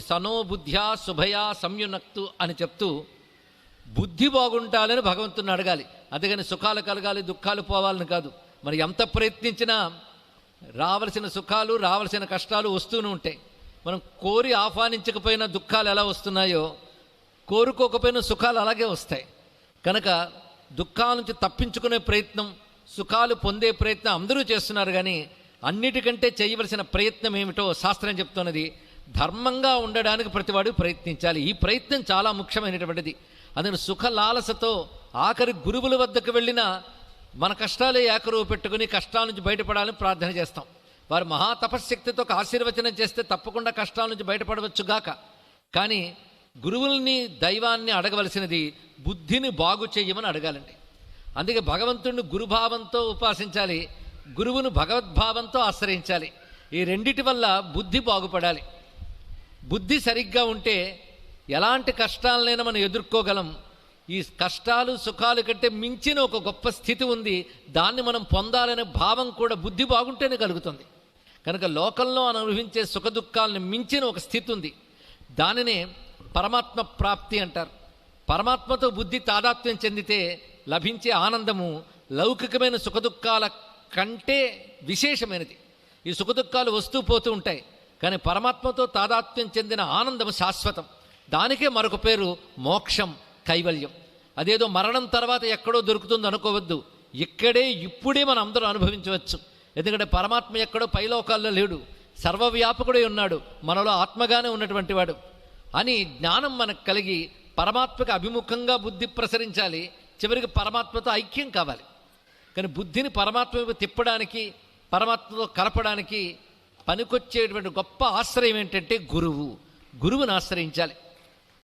సనోబుద్ధ్యా శుభయా సంయునక్తు అని చెప్తూ బుద్ధి బాగుంటాలని భగవంతుని అడగాలి. అందుకని సుఖాలు కలగాలి దుఃఖాలు పోవాలని కాదు. మరి ఎంత ప్రయత్నించినా రావలసిన సుఖాలు రావలసిన కష్టాలు వస్తూనే ఉంటాయి. మనం కోరి ఆహ్వానించకపోయినా దుఃఖాలు ఎలా వస్తున్నాయో కోరుకోకపోయినా సుఖాలు అలాగే వస్తాయి. కనుక దుఃఖాల నుంచి తప్పించుకునే ప్రయత్నం సుఖాలు పొందే ప్రయత్నం అందరూ చేస్తున్నారు కానీ అన్నిటికంటే చేయవలసిన ప్రయత్నం ఏమిటో శాస్త్రం చెప్తున్నది ధర్మంగా ఉండడానికి ప్రతివాడు ప్రయత్నించాలి. ఈ ప్రయత్నం చాలా ముఖ్యమైనటువంటిది. అందుకని సుఖ లాలసతో ఆఖరి గురువుల వద్దకు వెళ్ళినా మన కష్టాలే ఏకరువు పెట్టుకుని కష్టాల నుంచి బయటపడాలని ప్రార్థన చేస్తాం. వారు మహా తపశ్శక్తితో ఒక ఆశీర్వచనం చేస్తే తప్పకుండా కష్టాల నుంచి బయటపడవచ్చుగాక కానీ గురువుల్ని దైవాన్ని అడగవలసినది బుద్ధిని బాగు చేయమని అడగాలండి. అందుకే భగవంతుడిని గురుభావంతో ఉపాసించాలి గురువును భగవద్భావంతో ఆశ్రయించాలి. ఈ రెండిటి వల్ల బుద్ధి బాగుపడాలి. బుద్ధి సరిగ్గా ఉంటే ఎలాంటి కష్టాలనైనా మనం ఎదుర్కోగలం. ఈ కష్టాలు సుఖాలు కంటే మించిన ఒక గొప్ప స్థితి ఉంది. దాన్ని మనం పొందాలనే భావం కూడా బుద్ధి బాగుంటేనే కలుగుతుంది. కనుక లోకంలో అనుభవించే సుఖ దుఃఖాలను మించిన ఒక స్థితి ఉంది. దానినే పరమాత్మ ప్రాప్తి అంటారు. పరమాత్మతో బుద్ధి తాదాత్మ్యం చెందితే లభించే ఆనందము లౌకికమైన సుఖదుఖాల కంటే విశేషమైనది. ఈ సుఖదుఖాలు వస్తూ పోతూ ఉంటాయి. కానీ పరమాత్మతో తాదాత్మ్యం చెందిన ఆనందం శాశ్వతం. దానికే మరొక పేరు మోక్షం కైవల్యం. అదేదో మరణం తర్వాత ఎక్కడో దొరుకుతుంది అనుకోవద్దు. ఇక్కడే ఇప్పుడే మనం అందరూ అనుభవించవచ్చు. ఎందుకంటే పరమాత్మ ఎక్కడో పైలోకాల్లో లేడు. సర్వవ్యాపకుడే ఉన్నాడు. మనలో ఆత్మగానే ఉన్నటువంటి వాడు. అని జ్ఞానం మనకు కలిగి పరమాత్మకు అభిముఖంగా బుద్ధి ప్రసరించాలి. చివరికి పరమాత్మతో ఐక్యం కావాలి. కానీ బుద్ధిని పరమాత్మ తిప్పడానికి పరమాత్మతో కలపడానికి పనికొచ్చేటువంటి గొప్ప ఆశ్రయం ఏంటంటే గురువు. గురువుని ఆశ్రయించాలి.